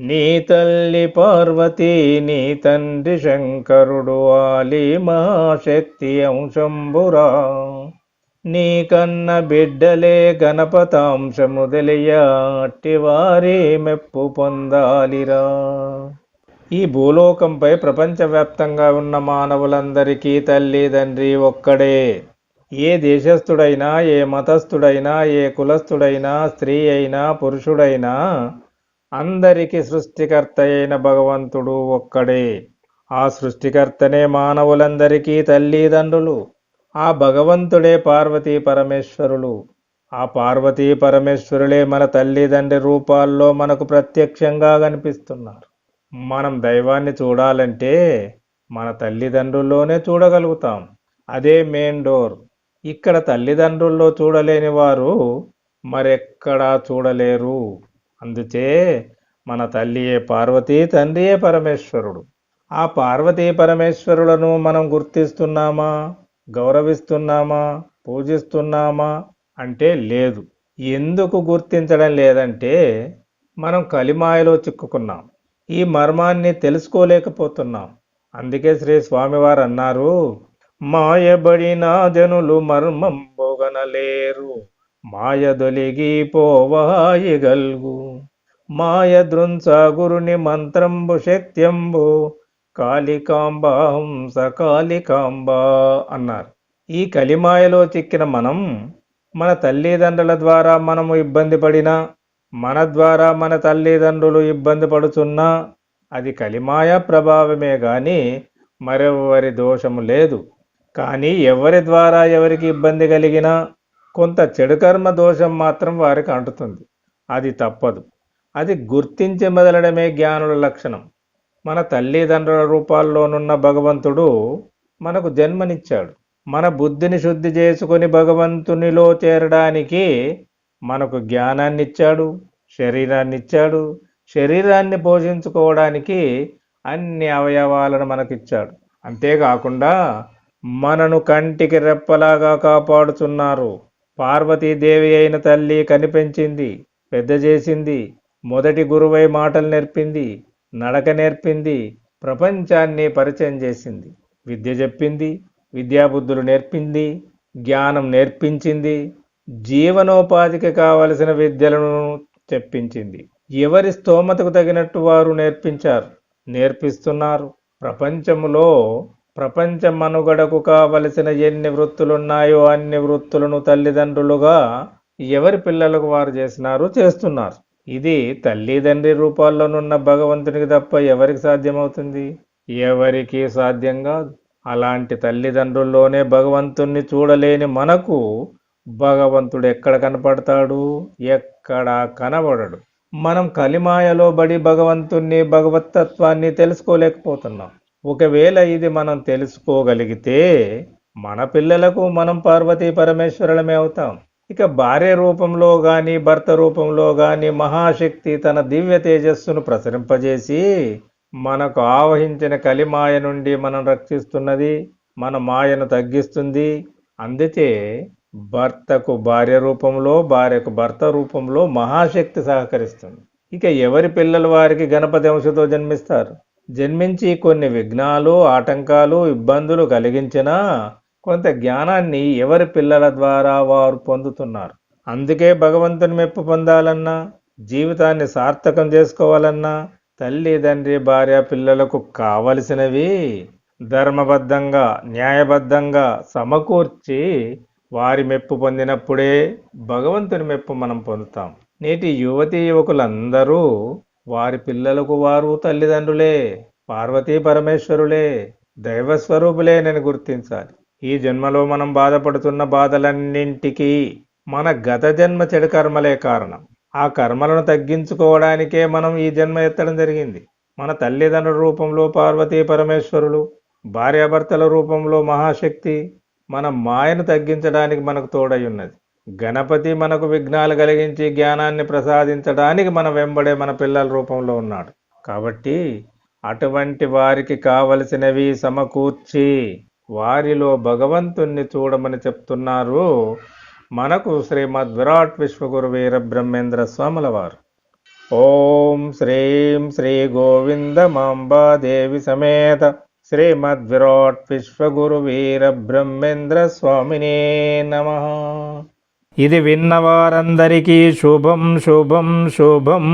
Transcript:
నీ తల్లి పార్వతీ నీ తండ్రి శంకరుడు ఆలి మహాశక్తి అంశంబురా. నీ కన్న బిడ్డలే గణపతాంశము వారే వారి మెప్పు పొందాలిరా. ఈ భూలోకంపై ప్రపంచవ్యాప్తంగా ఉన్న మానవులందరికీ తల్లి తండ్రి ఒక్కడే. ఏ దేశస్థుడైనా ఏ మతస్థుడైనా ఏ కులస్థుడైనా స్త్రీ అయినా పురుషుడైనా అందరికి సృష్టికర్త అయిన భగవంతుడు ఒక్కడే. ఆ సృష్టికర్తనే మానవులందరికీ తల్లిదండ్రులు. ఆ భగవంతుడే పార్వతీ పరమేశ్వరులు. ఆ పార్వతీ పరమేశ్వరులే మన తల్లిదండ్రి రూపాల్లో మనకు ప్రత్యక్షంగా కనిపిస్తున్నారు. మనం దైవాన్ని చూడాలంటే మన తల్లిదండ్రుల్లోనే చూడగలుగుతాం. అదే మెయిన్ డోర్. ఇక్కడ తల్లిదండ్రుల్లో చూడలేని వారు మరెక్కడా చూడలేరు. అందుచే మన తల్లియే పార్వతీ తండ్రియే పరమేశ్వరుడు. ఆ పార్వతీ పరమేశ్వరులను మనం గుర్తిస్తున్నామా? గౌరవిస్తున్నామా? పూజిస్తున్నామా? అంటే లేదు. ఎందుకు గుర్తించడం లేదంటే మనం కలిమాయలో చిక్కుకున్నాం. ఈ మర్మాన్ని తెలుసుకోలేకపోతున్నాం. అందుకే శ్రీ స్వామివారు అన్నారు మాయబడిన జనులు మర్మం బోగనలేరు మాయ దొలిగి పోవాయగల్గు మాయ దృంస గురుని మంత్రంబు శక్త్యంబు కాళికాంబ హంస అన్నారు. ఈ కలిమాయలో చిక్కిన మనం మన తల్లిదండ్రుల ద్వారా మనము ఇబ్బంది పడినా మన ద్వారా మన తల్లిదండ్రులు ఇబ్బంది పడుచున్నా అది కలిమాయ ప్రభావమే గాని మరెవరి దోషము లేదు. కానీ ఎవరి ద్వారా ఎవరికి ఇబ్బంది కలిగినా కొంత చెడుకర్మ దోషం మాత్రం వారికి అంటుతుంది. అది తప్పదు. అది గుర్తించి మొదలడమే జ్ఞానుల లక్షణం. మన తల్లిదండ్రుల రూపాల్లోనున్న భగవంతుడు మనకు జన్మనిచ్చాడు. మన బుద్ధిని శుద్ధి చేసుకొని భగవంతునిలో చేరడానికి మనకు జ్ఞానాన్ని ఇచ్చాడు శరీరాన్ని ఇచ్చాడు శరీరాన్ని పోషించుకోవడానికి అన్ని అవయవాలను మనకిచ్చాడు. అంతేకాకుండా మనను కంటికి రెప్పలాగా కాపాడుతున్నారు పార్వతీదేవి అయిన తల్లి కనిపించింది పెద్ద చేసింది మొదటి గురువై మాటలు నేర్పింది నడక నేర్పింది ప్రపంచాన్ని పరిచయం చేసింది. విద్య చెప్పింది విద్యాబుద్ధులు నేర్పింది జ్ఞానం నేర్పించింది జీవనోపాధికి కావలసిన విద్యలను చెప్పించింది. ఎవరి స్తోమతకు తగినట్టు వారు నేర్పించారు? నేర్పిస్తున్నారు. ప్రపంచంలో ప్రపంచ మనుగడకు కావలసిన ఎన్ని వృత్తులున్నాయో అన్ని వృత్తులను తల్లిదండ్రులుగా ఎవరి పిల్లలకు వారు చేసినారు చేస్తున్నారు. ఇది తల్లిదండ్రి రూపాల్లోనున్న భగవంతునికి తప్ప ఎవరికి సాధ్యమవుతుంది? ఎవరికి సాధ్యం కాదు. అలాంటి తల్లిదండ్రుల్లోనే భగవంతుణ్ణి చూడలేని మనకు భగవంతుడు ఎక్కడ కనపడతాడు? ఎక్కడ కనబడడు. మనం కలిమాయలో బడి భగవంతుణ్ణి భగవతత్వాన్ని తెలుసుకోలేకపోతున్నాం. ఒకవేళ ఇది మనం తెలుసుకోగలిగితే మన పిల్లలకు మనం పార్వతీ పరమేశ్వరులమే అవుతాం. ఇక భార్య రూపంలో కానీ భర్త రూపంలో కానీ మహాశక్తి తన దివ్య తేజస్సును ప్రసరింపజేసి మనకు ఆవహించిన కలిమాయ నుండి మనం రక్షిస్తున్నది మన మాయను తగ్గిస్తుంది. అందుకే భర్తకు భార్య రూపంలో భార్యకు భర్త రూపంలో మహాశక్తి సహకరిస్తుంది. ఇక ఎవరి పిల్లలు వారికి గణపతి అంశతో జన్మిస్తారు? జన్మించి కొన్ని విఘ్నాలు ఆటంకాలు ఇబ్బందులు కలిగించినా కొంత జ్ఞానాన్ని ఎవరి పిల్లల ద్వారా వారు పొందుతున్నారు? అందుకే భగవంతుని మెప్పు పొందాలన్నా జీవితాన్ని సార్థకం చేసుకోవాలన్నా తల్లి తండ్రి భార్య పిల్లలకు కావలసినవి ధర్మబద్ధంగా న్యాయబద్ధంగా సమకూర్చి వారి మెప్పు పొందినప్పుడే భగవంతుని మెప్పు మనం పొందుతాం. నేటి యువతీ యువకులందరూ వారి పిల్లలకు వారు తల్లిదండ్రులే. పార్వతీ పరమేశ్వరులే దైవస్వరూపులేనని గుర్తించాలి. ఈ జన్మలో మనం బాధపడుతున్న బాధలన్నింటికీ మన గత జన్మ చెడు కర్మలే కారణం. ఆ కర్మలను తగ్గించుకోవడానికే మనం ఈ జన్మ ఎత్తడం జరిగింది. మన తల్లిదండ్రుల రూపంలో పార్వతీ పరమేశ్వరులు భార్యాభర్తల రూపంలో మహాశక్తి మన మాయను తగ్గించడానికి మనకు తోడై ఉన్నది. గణపతి మనకు విఘ్నాలు కలిగించి జ్ఞానాన్ని ప్రసాదించడానికి మన వెంబడే మన పిల్లల రూపంలో ఉన్నాడు. కాబట్టి అటువంటి వారికి కావలసినవి సమకూర్చి వారిలో భగవంతుణ్ణి చూడమని చెప్తున్నారు మనకు శ్రీమద్ విరాట్ విశ్వగురు వీర బ్రహ్మేంద్ర స్వాముల వారు ఓం శ్రీం శ్రీ గోవిందమాంబాదేవి సమేత శ్రీమద్ విరాట్ విశ్వగురు వీర బ్రహ్మేంద్ర స్వామినే నమ. ఇది విన్నవారందరికీ శుభం శుభం శుభం.